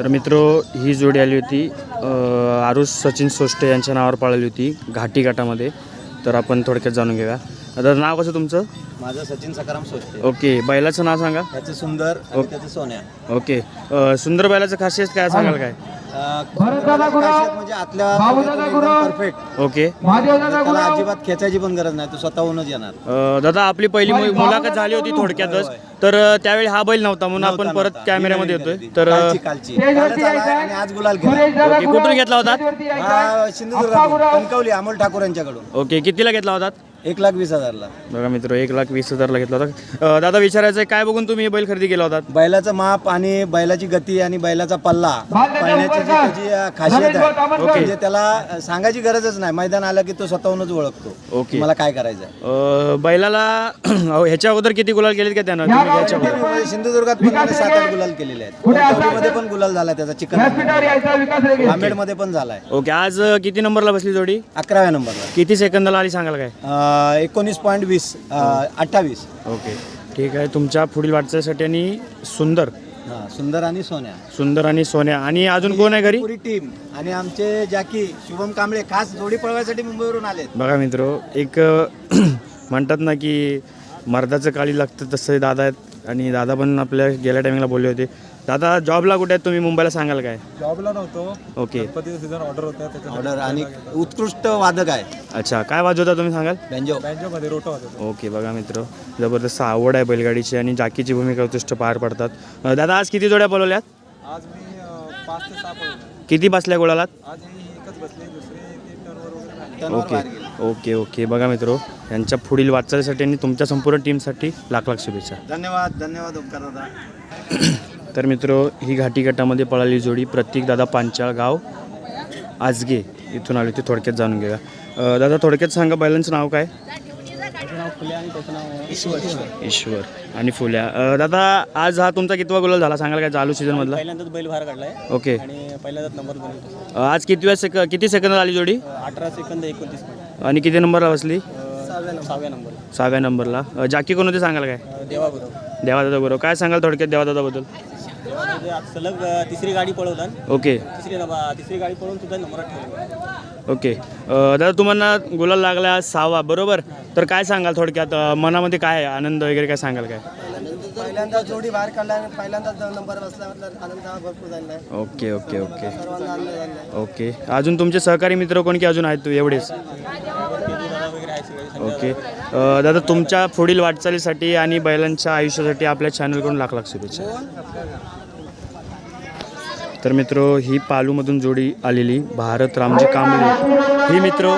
तर मित्र ही जोडी आली होती आरुष सचिन सोष्टे यांच्या नावावर पळाली होती घाटी घाटामध्ये. तर आपण थोडक्यात जाणून घेऊया. आता नाव कसं तुमचं? माझं सचिन सकाराम सोचते ओके बैलाचं नाव सांगा. त्याचं सुंदर आणि त्याचं सोन्या. ओके. अ, सुंदर बैलाचं खासियत काय सांगाल काय? अं, म्हणजे आतल्या परफेक्ट ओके. त्याला अजिबात खेचायची पण गरज नाही तो स्वतःहूनच येणार. अ, दादा आपली पहिली मु- मुलाखत झाली होती थोडक्यातच. तर अ, त्यावेळी हा बैल नव्हता म्हणून आपण परत. कॅमेऱ्यामध्ये येतोय. तर अ, कालची कालची. कालच आलाय आणि आज गुलाल ओके कुठून घेतला होता? हा सिंधुदुर्ग कणकवली अमोल ठाकूर यांच्याकडून. ओके कितीला घेतला होता? एक लाख वीस हजारला. बघा मित्र एक लाख वीस हजारला घेतला होता. अ, दादा विचारायचं आहे, काय बघून तुम्ही हे बैल खरेदी केला होता? बैलाचं माप आणि बैलाची गती आणि बैलाचा पल्ला पळण्याची जी त्याची अं, खासियत आहे म्हणजे त्याला अं, सांगायची गरजच नाही. मैदान आलं की तो स्वतःहूनच ओळखतो. ओके. मला काय करायचं आहे अ, बैलाला अहो, ह्याच्या अगोदर किती गुलाल केलेत का त्यानं? तुम्ही ह्याच्या अगोदर? म्हणजे सिंधुदुर्गात पण त्याने सात आठ गुलाल केलेले आहेत. मध्ये पण गुलाल झाला त्याचा चिकन. आंबेडमध्ये पण झालाय. ओके आज अ, किती नंबरला बसली जोडी? अकराव्या नंबरला. किती सेकंदाला आली सांगाल काय? अं, एकोणीस पॉईंट वीस अठ्ठावीस. ओके. ठीक आहे तुमच्या पुढील वाटचालीसाठी आणि सुंदर. हा सुंदर आणि सोन्या. सुंदर आणि सोन्या. आणि अजून कोण आहे घरी? पुरी टीम आणि आमचे जॅकी शुभम कांबळे खास जोडी पळवायसाठी मुंबईवरून आलेत. बघा मित्र एक अ, म्हणतात ना की मर्दाचं काळी लागतं तसं दादा आहेत. आणि दादा पण आपल्या गेल्या टायमिंगला बोलले होते. दादा जॉबला कुठे आहेत? तुम्ही मुंबईला सांगाल काय? जॉबला नव्हतो. ओके. सीझन ऑर्डर होता ऑर्डर आणि उत्कृष्ट वादक आहे. अच्छा काय वाजवता तुम्ही सांगाल? बँजो. बँजोमध्ये रोटो होता ओके बघा मित्र. जबरदस्त आवड आहे बैलगाडीची आणि जाकीची भूमिका उत्कृष्ट पार पडतात. अ, दादा आज किती जोड्या पळवल्यात? आज मी अं, पाच ते सहा पळवले. किती बसल्या गोळालात? आज एकच बसली दुसरी तीन टर्नवर वगैरे झाली टर्नवर ओके. Okay okay. बघा मित्र यांच्या पुढील वाटचालीसाठी आणि तुमच्या संपूर्ण टीमसाठी लाख लाख शुभेच्छा. धन्यवाद धन्यवाद ओमकार दादा. तर मित्र ही घाटी गटामध्ये पळाली जोडी प्रत्येक दादा पांचाळ गाव आजगे. इथून आली होती थोडक्यात जाणून घेऊया. अ, दादा थोडक्यात सांगा बैलांचं नाव काय? ईश्वर आणि फुल्या. अ, दादा आज हा तुमचा कितवा गोल झाला? सांगाल काय चालू सीझन मधला? पहिल्यांदाच बैल बाहेर काढलाय. ओके. आणि पहिल्यांदाच नंबर बनवतो अ, आज किती सेक किती सेकंद आली जोडी? अठरा सेकंद एकोणतीस मिनिट आणि किती नंबरला बसली? सहाव्या नंबर सहाव्या नंबरला अ, जाकी कोण होते सांगाल काय? देवाबरोबर. देवादादा बरोबर. काय सांगाल थोडक्यात देवादादाबद्दल देवाबरोबर आज सलग अं, तिसरी गाडी पळवतात. ओके. तिसरी नंबर तिसरी गाडी पळवून सुद्धा ठेवली. ओके. अ, दादा तुम्हाला गुलाल लागला आज सहावा बरोबर? तर काय सांगाल थोडक्यात? अ, मनामध्ये काय आहे? आनंद वगैरे काय सांगाल काय? पहिल्यांदा जोडी बाहेर काढला आणि नंबर बसला आनंद हा भरपूर झाला आहे. Okay okay okay. सर्वांना आनंद झाला आहे. ओके. अजून तुमचे सहकारी मित्र कोण की अजून आहेत तू एवढेच? ओके. अ, दादा तुमच्या पुढील वाटचालीसाठी आणि बैलांच्या आयुष्यासाठी आपल्या चॅनलकडून लाख लाख शुभेच्छा. तर मित्र ही पालूमधून जोडी आलेली भारत रामजी कांबळे. ही मित्र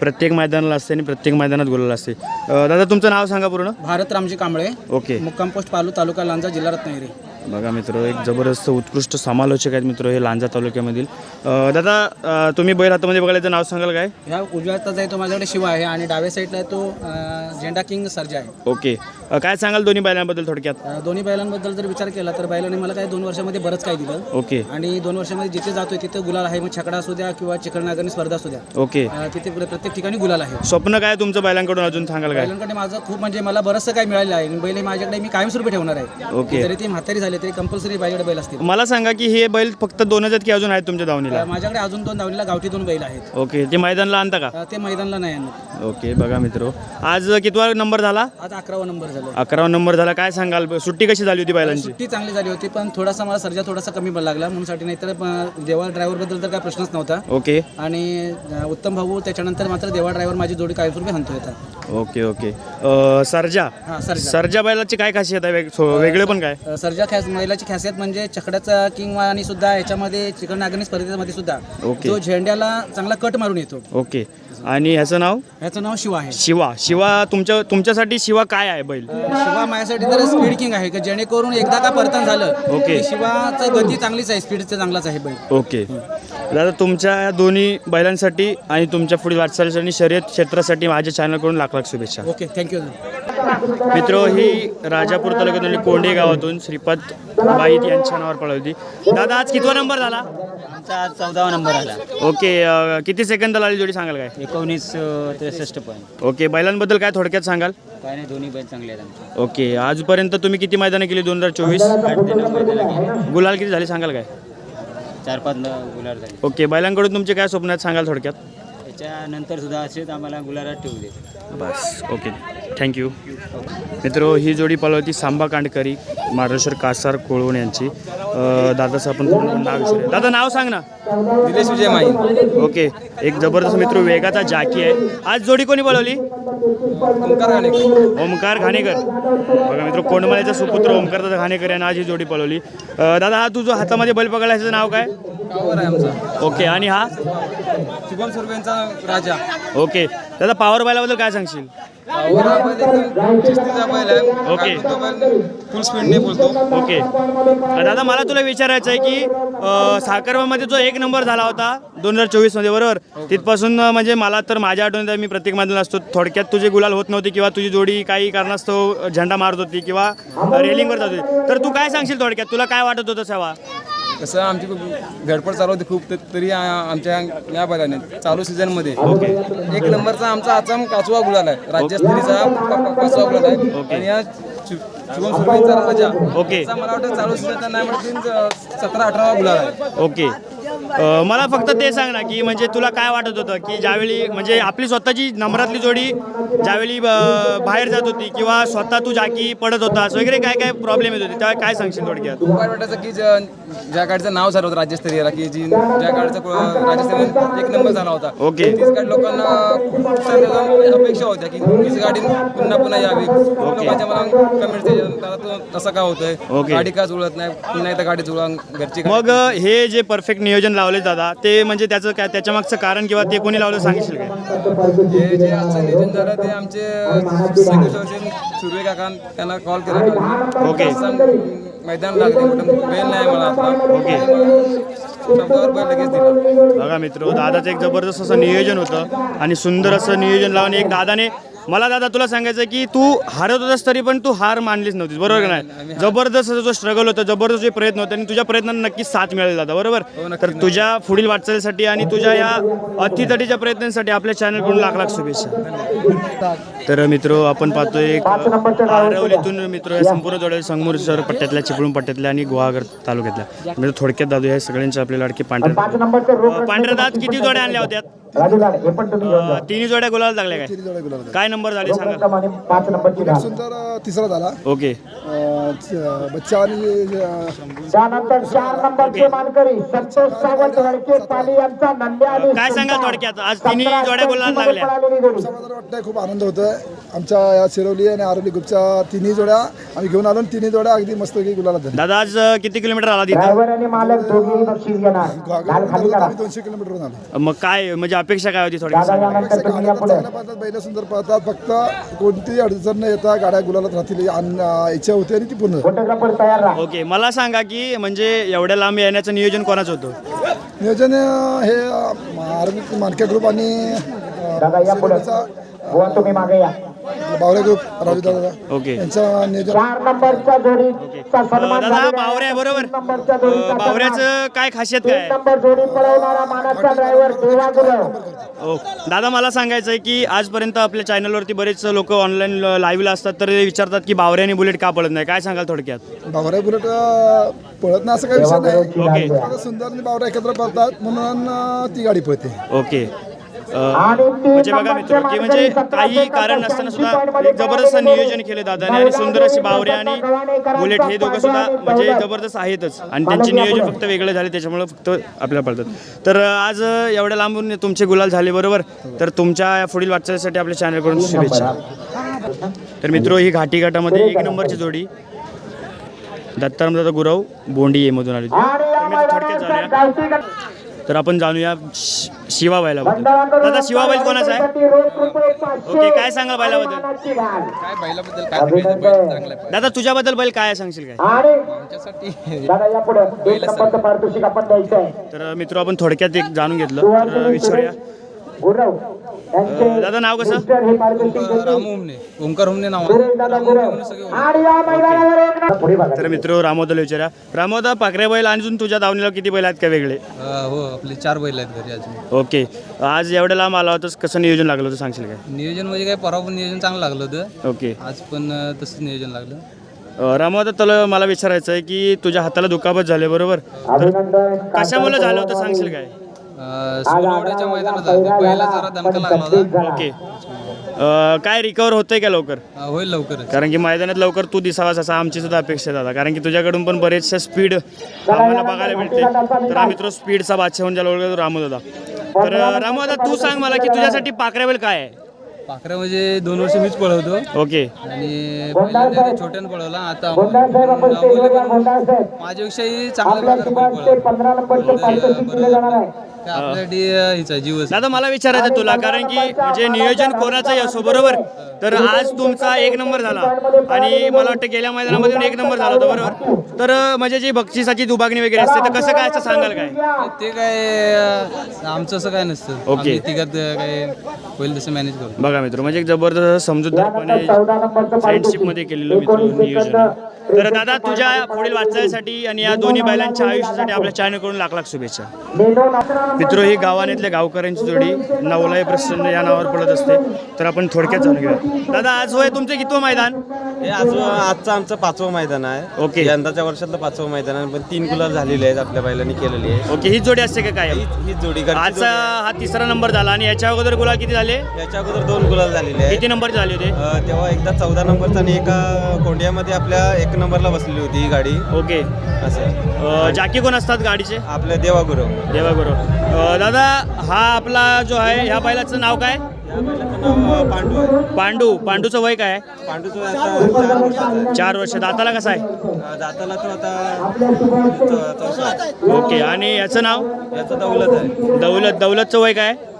प्रत्येक मैदानाला असते आणि प्रत्येक मैदानात बोलायला असते. दादा तुमचं नाव सांगा पूर्ण. भारत रामजी कांबळे. ओके. मुक्काम पोस्ट पालू तालुका लांजा जिल्हा रत्नागिरी. बघा मित्र एक जबरदस्त उत्कृष्ट समालोचक आहेत मित्र हे लांजा तालुक्यामधील. अ, दादा अ, तुम्ही बैल हातामध्ये बघायला याचं नाव सांगाल काय? ह्या उजव्या हाताचा आहे तो माझ्याकडे शिवा आहे आणि डाव्या साईडला आहे तो अं, झेंडा किंग सर्जा आहे. ओके. अ, काय सांगाल दोन्ही बैलांबद्दल थोडक्यात? अं, दोन्ही बैलांबद्दल जर विचार केला तर बैलाने मला काय दोन वर्षामध्ये बरंच काय दिलं. ओके. आणि दोन वर्षामध्ये जिथे जातोय तिथे गुलाल आहे मग छकडा असू द्या किंवा चिकन नागरणी स्पर्धा असू द्या. ओके. अं, तिथे प्र- प्रत्येक ठिकाणी गुलाल आहे. स्वप्न काय तुमचं बैलांकडून अजून सांगाल काय? बैलांकडे माझं खूप म्हणजे मला बरंचसं काय मिळालेलं आहे आणि बैल हे माझ्याकडे मी कायमस्वरूपी ठेवणार आहे. ओके. जरी ती म्हातारी झाली तरी कंपल्सरी बैलाकडे बैल असतील. मला सांगा की हे बैल फक्त दोनच आहेत की अजून आहेत तुमच्या दावणीला? अं, माझ्याकडे अजून दोन धावणीला गावठी दोन बैल आहेत. ओके ते मैदानला आणता का? अं, ते मैदानला नाही आणत. ओके बघा मित्र. आज कितवा नंबर झाला? आज अकरावा नंबर झाला. अकरावा नंबर झाला. काय सांगाल? सुट्टी कशी झाली होती बैलांची? सुट्टी चांगली झाली होती पण थोडासा मला सर्जा थोडासा कमी लागला. म्हणून साठी नाहीतर अं, देवा ड्रायव्हरबद्दल तर काय प्रश्नच नव्हता. ओके. आणि अं, उत्तम भाऊ त्याच्यानंतर मात्र देवा ड्रायव्हर माझी जोडी कायमस्वरूपी हंतो होता. Okay okay. अ, सर्जा. हा सर्जा. सर्जा बैलाची काय खासियत आहे? वेग- सो- वेगळे पण काय? अं, सर्जा खॅस महिलाची खासियत म्हणजे चकड्याचा किंग आणि सुद्धा याच्यामध्ये चिकन नागणी स्पर्धेमध्ये सुद्धा ओके. जो झेंड्याला चांगला कट मारून येतो. ओके. आणि ह्याचं नाव? ह्याचं नाव शिवा आहे. शिवा. शिवा तुमच्या तुमच्यासाठी शिवा काय आहे बैल? शिवा माझ्यासाठी तर स्पीड किंग आहे की जेणेकरून एकदा का परतन झालं ओके. की शिवाचं गती चांगलीच आहे स्पीडचं चांगलाच आहे बैल. ओके. दादा तुमच्या या दोन्ही बैलांसाठी आणि तुमच्या पुढील वाटचालीसाठी शर्यत क्षेत्रासाठी माझ्या चॅनलकडून लाख लाख शुभेच्छा. ओके थँक्यू मित्र ही राजापूर तालुक्यातील कोंडे गावातून श्रीपाद बाईत यांच्या नावावर पळवली दादा आज कितवा नंबर झाला? आमचा आज चौदावा नंबर आला. ओके अं, किती सेकंदाला आली जोडी सांगाल काय? एकोणीस त्रेसष्ट पॉईंट ओके बैलांबद्दल काय थोडक्यात सांगाल? काय नाही दोन्ही बैल चांगले आहेत आमचे. ओके आजपर्यंत तुम्ही किती मैदानं केली? दोन हजार चोवीस? आठ ते नऊ मैदानं गेले. गुलाल किती झाले सांगाल काय? चार पाच न- गुलाल झाले. ओके बैलांकडून तुमचे काय स्वप्न आहेत सांगाल थोडक्यात? त्याच्यानंतर सुद्धा असेच आम्हाला गुलालात ठेवू दे बस. ओके. थँक्यू मित्र ही जोडी पळवती सांबा कांडकरी महाराष्ट्र कासार कोळवण यांची. अं, दादाचं आपण पूर्ण नाव विचारूया. दादा नाव सांग ना. निलेश विजय माही ओके. एक जबरदस्त मित्र वेगाचा जाकी आहे. आज जोडी कोणी बोलवली ओंकार गाणे ओमकार घाणेकर. बघा मित्र कोंडमाळ्याचा सुपुत्र ओमकार दादा घाणेकर यांना आज ही जोडी पळवली. अं, दादा हा तुझं हातामध्ये बैल पकडला ह्याचं नाव काय? आहे आमचा. ओके आणि हा? शुभम सुर्वेंचा राजा. ओके दादा पॉवर बैलाबद्दल काय सांगशील? कावर हा बैल एकदम शिस्तीचा बैल आहे ओके. बैल फुल स्पीडने बोलतो. ओके. दादा मला तुला विचारायचं आहे की अ, साखरबामध्ये जो एक नंबर झाला होता दोन हजार चोवीसमध्ये बरोबर? तिथपासून अ, म्हणजे मला तर माझ्या आठवणीत मी प्रत्येक मैदानात असतो. थोडक्यात तुझे गुलाल होत नव्हते किंवा तुझी जोडी काही कारणास्तव झेंडा मारत होती किंवा रेलिंगवर जात होती. तर तू काय सांगशील थोडक्यात? तुला काय वाटत होतं सेवा कसं आमची खूप धडपड चालू होती खूप त- तरी आ- आमच्या या बैलाने चालू सीझनमध्ये एक नंबरचा आमचा आजचा पाचवा गुलाल आहे. राज्यस्तरीचा प- गुलाल आहे. आणि या शु- शुभम सुर्वेंचा राजा. ओके. याचा मला वाटतं चालू सीझनचा नाही म्हटलं सतरा अठरावा गुलाल आहे. ओके. अ, मला फक्त ते सांग ना की म्हणजे तुला काय वाटत होतं की ज्यावेळी म्हणजे आपली स्वतःची नंबरातली जोडी ज्यावेळी अ, बाहेर जात होती किंवा स्वतः तू जाकी पडत होतास वगैरे काय काय प्रॉब्लेम येत होते तेव्हा काय सांगशील थोडक्यात? वाईट वाटायचं की ज- ज्या गाडीचं नाव झालं होतं राज्यस्तरीयला की जी ज्या गाडीचा को- राज्यस्तरीय एक नंबर झाला होता. ओके. तीच गाडी लोकांना खूप साऱ्या अपेक्षा होत्या की तीच गाडी पुन्हा पुन्हा यावी. लोकांच्या मला कमेंट तसं का होतंय. गाडी का जुळत नाही? पुन्हा एकदा गाडी जुळा घरची गाडी- मग अ, हे जे परफेक्ट नियोजन लावले दादा ते म्हणजे त्याचं काय त्याच्या मागचं कारण किंवा ते कोणी लावलं सांगशील काय हे जे आजचं नियोजन झालं ते आमचे संगीत सुर्वे काका त्यांना कॉल केला काल. ओके. असं मैदान लागले कुठं बेल नाही मला आता ओके. शब्दावर बैल लगेच दिला बघा मित्र दादाचं एक जबरदस्त असं नियोजन होतं आणि सुंदर असं नियोजन लावून एक दादाने मला दादा तुला सांगायचं की तू हारत होतास तरी पण तू हार मानलीच नव्हतीस बरोबर का नाही जबरदस्त जो स्ट्रगल होता जबरदस्त जे प्रयत्न होते आणि तुझ्या प्रयत्नांना नक्कीच साथ मिळेल दादा बरोबर? तर तुझ्या पुढील वाटचालीसाठी आणि तुझ्या या अतितटीच्या प्रयत्नांसाठी आपल्या चॅनलकडून लाख लाख शुभेच्छा. तर मित्र आपण पाहतोय एक आरवलीतून मित्र या संपूर्ण जोड्या संगमूर शहर पट्ट्यातल्या चिपळूण पट्ट्यातल्या आणि गुहागर तालुक्यातल्या. म्हणजे थोडक्यात दादू हे सगळ्यांचे आपले लाडके पांढरे अं, पांढऱ्या दात किती जोड्या आणल्या होत्या? अं, तिन्ही जोड्या गुलाल लागल्या काय? काय नंबर झाले सांगा. सुंदर तिसरा झाला. ओके. अं, च- बच्चा आणि अं, त्यानंतर चार नंबरचे मानकरी संतोष सावंत हडके पाली यांचा नंद्या आणि काय सांगाल थोडक्यात? आज तिन्ही जोड्या गुलाल लागल्या. पळालेली जोडी. समाधान वाटतंय खूप आनंद होतोय. आमच्या या शिरवली आणि आरोली ग्रुपच्या तिन्ही जोड्या आम्ही घेऊन आलो आणि तिन्ही जोड्या अगदी मस्त गुलाला झाल्या. दादा आज अं, किती किलोमीटर आला तिथं? ड्रायव्हर आणि मालक दोघेही बक्षीस घेणार. गाल खाली करा. आम्ही दोनशे किलोमीटरहून आलो. मग काय म्हणजे अपेक्षा काय होती सांगा पाहतात बैल सुंदर पाहतात. फक्त कोणतीही अडचण न येता गाड्या गुलालात राहतील अं, इच्छा होती आणि ती पूर्ण. झाली. फोटोग्राफर तयार राहा. ओके मला सांगा की म्हणजे एवढ्या लांब येण्याचं नियोजन कोणाचं होतं? नियोजन अं, हे अं, मानके ग्रुप आणि अं, बावरे ग्रुप राजू दादा. ओके यांचं दादा आहे. बरोबर. बावऱ्याचं काय खासियत काय? आहे? नंबर जोडी पळवणारा मानाचा ड्रायव्हर देवा गुरव ओ दादा मला सांगायचं आहे की आजपर्यंत आपल्या चॅनलवरती बरेच लोक ऑनलाईन लाईव्हला असतात तर ते विचारतात की आणि बुलेट का पडत नाही? काय सांगाल थोडक्यात? बावऱ्या बुलेट पळत नाही असं काही विषय नाही. सुंदर आणि बावरा एकत्र पळतात म्हणून ती गाडी पळते. ओके म्हणजे बघा मित्र की म्हणजे काही कारण नसताना सुद्धा एक जबरदस्त नियोजन केले दादाने आणि सुंदर अशी बावरे आणि बुलेट हे दोघं सुद्धा म्हणजे जबरदस्त आहेतच. आणि त्यांचे नियोजन फक्त वेगळे झाले त्याच्यामुळे फक्त आपल्याला पडतात. तर आज एवढ्या लांबून तुमचे गुलाल झाले बरोबर? तर तुमच्या या पुढील वाटचालीसाठी आपल्या चॅनलकडून शुभेच्छा. तर मित्र ही घाटी घाटामध्ये एक नंबरची जोडी. दत्ताराम दादा गुरव बोंडी ये मधून आली थोडक्यात तर आपण जाणूया शि- शिवा बैलाबद्दल दादा शिवा बैल कोणाचा आहे. ओके, काय सांगाल बैलाबद्दल? काय बैलाबद्दल काय सांगायचं? बैल चांगला आहे. दादा तुझ्याबद्दल बैल काय सांगशील काय आमच्यासाठी दादा या पुढे एक नंबरचं पारितोषिक आपण द्यायचं आहे तर मित्र आपण थोडक्यात एक जाणून घेतलं तर विचारूया दादा नाव कसं? हे ओमकार उमने नाव आणि तर मित्र रामोदाला विचारा. रामोदा पाकरे बैल अजून तुझ्या दावणीला किती बैल आहेत का वेगळे? हो आपले चार बैल आहेत घरी अजून. ओके. आज एवढ्या लांब आला होतास कसं नियोजन लागलं होतं सांगशील काय? नियोजन म्हणजे काय परवा पण नियोजन चांगलं लागलं होतं. ओके. आज पण तसंच नियोजन लागलं. रामोदा तुला मला विचारायचं आहे की तुझ्या हाताला दुखापत झाले बरोबर? कशामुळे झालं होतं सांगशील काय? सोनवड्याच्या मैदानात. पहिला जरा दणका लागला होता. ओके. अं, काय रिकवर होतंय का लवकर? अं, होईल लवकरच. कारण की मैदानात लवकर तू दिसावास असा आमची सुद्धा अपेक्षा आहे दादा. कारण की तुझ्याकडून पण बरेचशा स्पीड आम्हाला बघायला मिळते. तर आम्ही तो स्पीडचा बादशाह म्हणून ज्याला ओळखतो रामू दादा. तर अं, रामू दादा तू सांग मला की तुझ्यासाठी पाकऱ्यावेल काय आहे? पाखऱ्या म्हणजे दोन वर्ष मीच पळवतो. ओके. आणि पहिल्यांदा ते छोट्यानं पळवला. आता अमोल गोंडाळ साहेब माझ्यापेक्षाही प्रकारे ते पंधरा नंबरचे पारितोषिक दिले जाणार आहे. काय आपल्यासाठी हिचा जीवच दादा मला विचारायचं तुला कारण की म्हणजे नियोजन कोणाचंही असो बरोबर? तर आज तुमचा एक नंबर झाला. आणि मला वाटतं गेल्या मैदानामध्ये पण एक नंबर झाला होता बरोबर? तर म्हणजे जी बक्षिसाची दुभागणी वगैरे असते तर कसं काय असं सांगाल काय? ते काय आमचं असं काय नसतं. ओके. आम्ही तिघात अं, काय होईल तसं मॅनेज करू. बघा मित्र म्हणजे एक जबरदस्त समजूतदारपणे नंबरचं फ्रेंडशिपमध्ये केलेलं मित्र नियोजन. आहे. तर दादा तुझ्या पुढील वाटचालीसाठी आणि या दोन्ही बैलांच्या आयुष्यासाठी आपल्या चॅनलकडून लाख लाख शुभेच्छा. मेनून अकरा नंबर मित्र ही गावानेतल्या गावकऱ्यांची जोडी नवलाय प्रसन्न या नावावर पडत असते. तर आपण थोडक्यात जाणून घेऊया दादा आज होय तुमचं कितवं मैदान? हे आज आजचं आमचं पाचवं मैदान आहे. ओके. यंदाच्या वर्षातलं पाचवं मैदान आहे पण तीन गुलाल झालेले आहेत आपल्या बैलांनी केलेली आहे. ओके हीच जोडी असते का काय हीच जोडी घरची आजचा आहे. हा तिसरा नंबर झाला आणि याच्या अगोदर गुलाल किती झाले? याच्या अगोदर दोन गुलाल झालेले आहेत. किती नंबर झाले होते? अं, तेव्हा एकदा चौदा नंबरचा आणि एका कोंडियामध्ये आपल्या एक नंबरला बसलेली होती ही गाडी. ओके. असं. अं, जाकी कोण असतात गाडीचे? आपल्या देवागुरु देवा दादा हा आपला जो आहे ह्या बैलाचं नाव काय? पांडू. पांडू पांडूचं वय काय? आहे? पांडूचं आता चार वर्ष. दाताला कसा आहे? दाताला तो आता चौ- चौसा आहे. ओके आणि याचं नाव? याचं दौलत आहे. दौलत. दौलतचं वय काय? आहे?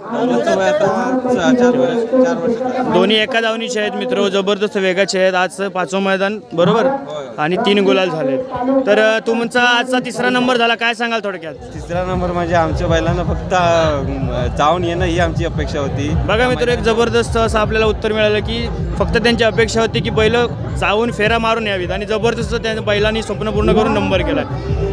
दोन्ही एका दावणीचे आहेत मित्र. जबरदस्त वेगाचे आहेत. आज पाचवं मैदान बरोबर? आणि तीन गुलाल झाले तर तुमचा आजचा तिसरा नंबर झाला. काय सांगाल थोडक्यात? तिसरा नंबर म्हणजे आमच्या बैलांना फक्त जाऊन येणं ही आमची अपेक्षा होती. बघा मित्र एक जबरदस्त असं आपल्याला उत्तर मिळालं की फक्त त्यांची अपेक्षा होती की बैल जाऊन फेरा मारून यावीत. आणि जबरदस्त त्या बैलांनी स्वप्न पूर्ण करून नंबर केला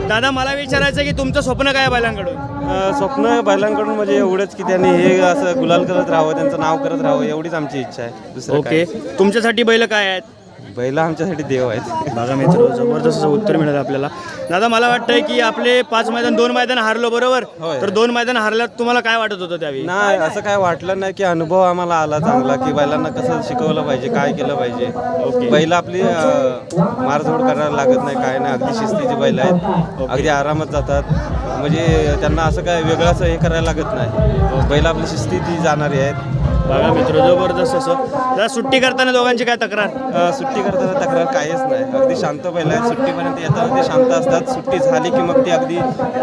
दादा मला विचारायचं की तुमचं स्वप्न काय आहे बैलांकडून? अं, स्वप्न बैलांकडून म्हणजे एवढंच की त्यांनी हे असं गुलाल करत राहावं त्यांचं नाव करत राहावं एवढीच आमची इच्छा आहे. दुसरं ओके. तुमच्यासाठी बैल काय आहेत? बैल आमच्यासाठी देव आहेत. बघा मित्र जबरदस्त असं उत्तर मिळालं आपल्याला. दादा मला वाटतंय की आपले पाच मैदान दोन मैदान हारलो बरोबर? होय. तर दोन मैदान हारल्यात तुम्हाला काय वाटत होतं त्यावेळी? नाही असं काय वाटलं नाही की अनुभव आम्हाला आला चांगला की बैलांना कसं शिकवलं पाहिजे काय केलं पाहिजे. बैल आपली अं, मारझोड करायला लागत नाही काय नाही. अगदी शिस्तीची बैल आहेत. अगदी आरामात जातात. म्हणजे त्यांना असं काय वेगळं असं हे करायला लागत नाही. बैल आपली शिस्ती ती जाणारी आहेत. बघा मित्र जबरदस्त असं. दादा सुट्टी करताना दोघांची काय तक्रार? अ, सुट्टी करताना तक्रार काहीच नाही. अगदी शांत पहिला सुट्टीपर्यंत येताना ते शांत असतात. सुट्टी झाली की मग ती अगदी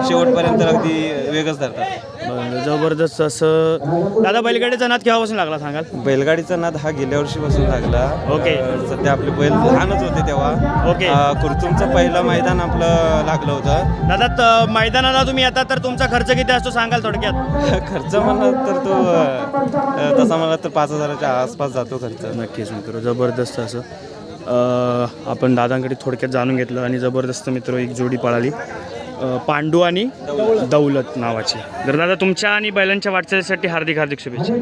शेवटपर्यंत अगदी वेगच धरतात. बरं, जबरदस्त असं दादा बैलगाडीचा नाद केव्हापासून लागला सांगाल? बैलगाडीचा नाद हा गेल्या वर्षीपासून लागला. ओके. अ, सध्या आपले बैल लहानच होते तेव्हा. ओके. अ, कुर्तुमचं पहिलं मैदान आपलं लागलं होतं. दादा त- मैदानाला तुम्ही येता तर तुमचा खर्च किती असतो सांगाल थोडक्यात? खर्च म्हणला तर तो अ, तसा म्हणला तर पाच हजाराच्या आसपास जातो खर्च. नक्कीच मित्र जबरदस्त असं. अं, आपण दादांकडे थोडक्यात जाणून घेतलं आणि जबरदस्त मित्र एक जोडी पळाली. पांडू आणि दौलत नावाची. तर दादा तुमच्या आणि बैलांच्या वाटचालीसाठी हार्दिक हार्दिक शुभेच्छा.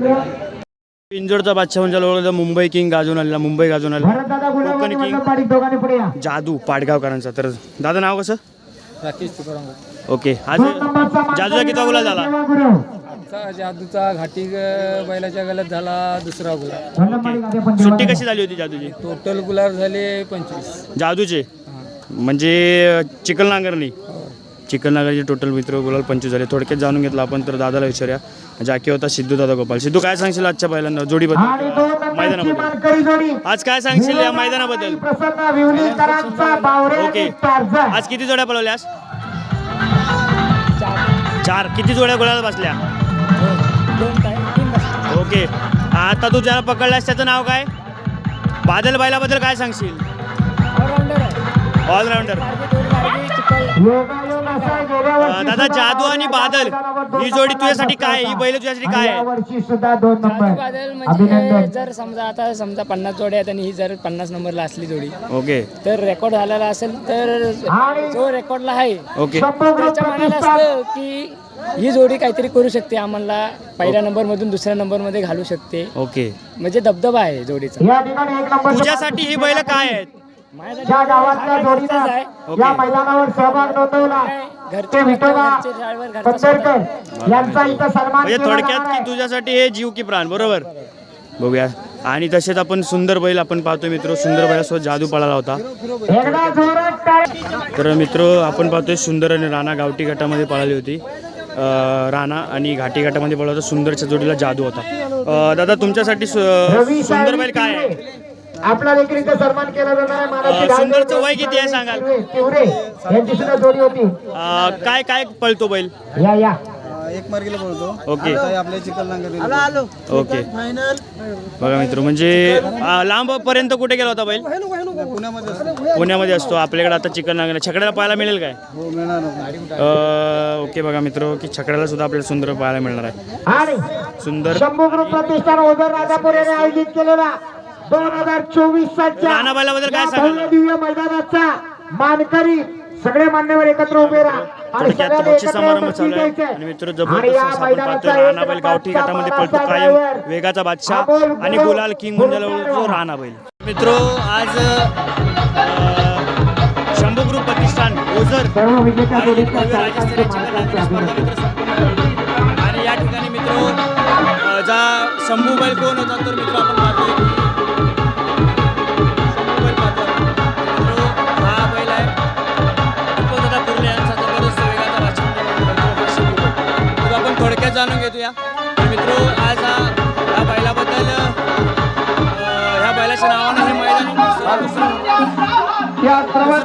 इंजोरचा बादशाह म्हणजे ओळखला मुंबई किंग गाजून आलेला मुंबई गाजून आलेला. दादा गुलाब कोकण किंग जादू पाडगावकरांचा. तर दादा नाव कसं? ओके. आज जादूचा किती गुलाल झाला? जादूचा घाटी बैलाच्या गल्यात झाला दुसरा गुलाल सुट्टी कशी झाली होती जादूची? टोटल गुलाल झाले पंचवीस. जादूचे? म्हणजे चिकल नांगरणी चिकल नांगरचे टोटल मित्र गुलाल पंचवीस झाले. थोडक्यात जाणून घेतलं आपण तर दादाला विचारूया. जाकी होता सिद्धू दादा गोपाल. सिद्धू काय सांगशील आजच्या बैलांना आणि जोडीबद्दल मैदानाबद्दल. आज काय सांगशील या मैदानाबद्दल? प्रसन्न विवलीकरांचा बावरे ओके. आज किती जोड्या पळवल्या आज? चार. किती जोड्या गुलाला बसल्या? ओके. आता तू ज्याला पकडलास त्याचं नाव काय? बादल बैलाबद्दल काय सांगशील? ऑलराऊंडर दादा जादू आणि बादल. ही जोडी तुझ्यासाठी काय? ही बैल तुझ्यासाठी काय वर्षी सुद्धा दोन नंबर. बादल म्हणजे अभिनंदन. जर समजा आता समजा पन्नास जोड्या आहेत आणि ही जर पन्नास नंबरला असली जोडी ओके. तर रेकॉर्ड झालेला असेल तर जो रेकॉर्डला आहे ओके. त्याच्या असतं की ही जोडी काहीतरी करू शकते आम्हाला पहिल्या नंबर मधून दुसऱ्या नंबरमध्ये घालू शकते. ओके. म्हणजे दबदबा आहे जोडीचा. या ठिकाणी एक नंबर तुझ्यासाठी ही बैल काय आहेत? ज्या गावातल्या जोडीनं आहे. या मैदानावर सहभाग नोंदवला घरचे ते विठोबा यांचा इथं सन्मान म्हणजे थोडक्यात की. तुझ्यासाठी हे जीव की प्राण बरोबर? बघूया. आणि तसेच आपण सुंदर बैल आपण पाहतो मित्र सुंदर बैलासोबत जादू पळाला होता. तर मित्र आपण पाहतोय सुंदर आणि राणा गावठी गटामध्ये पळाली होती. राणा आणि घाटी गटामध्ये पळाला होता. सुंदरच्या जोडीला जादू होता. दादा तुमच्यासाठी सुंदर बैल काय आहे. आपला देखील इथं सन्मान केला जाणार सुंदरचं वय किती आहे सांगाल? तिवरे. यांची सुद्धा जोडी होती. अं, काय काय पळतो बैल? या या. एक मार्गीला बोलतो ओके. आपल्या चिकल ओके. बघा मित्र म्हणजे लांब पर्यंत कुठे गेला होता बैल? पुण्यामध्ये पुण्यामध्ये असतो. आपल्याकडे आता चिकन नांगर छकड्याला पाहायला मिळेल काय? हो मिळणार. अं, ओके बघा मित्र की छकड्याला सुद्धा आपल्याला सुंदर पाहायला मिळणार आहे. आणि सुंदर. शंभू ग्रुप प्रतिष्ठान ओझर राजापूर याने आयोजित केलेला दोन हजार चोवीस सालच्या दिव्य मैदानाचा मानकरी सगळे मान्यवर एकत्र उभे राहा. आणि समारंभ चालू आहे. मित्र जबरदस्त गावठी गटामध्ये पळतो कायम. वेगाचा बादशाह आणि गुलाल किंग म्हणजे गुरुदार जो राणा बैल मित्र आज शंभू ग्रुप प्रतिष्ठान ओझर. आणि या ठिकाणी मित्र अं, जा शंभू बैल कोण होता तर मित्र आपण घेऊया तर मित्र आज हा या बैलाबद्दल ह्या बैलाच्या नावानं हे मैदान दुसरं-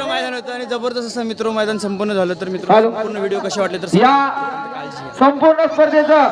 मैदान होतं आणि जबरदस्त असं मित्र मैदान संपन्न झालं. तर मित्र पूर्ण व्हिडिओ कसे वाटले तर संपूर्ण स्पर्धेचं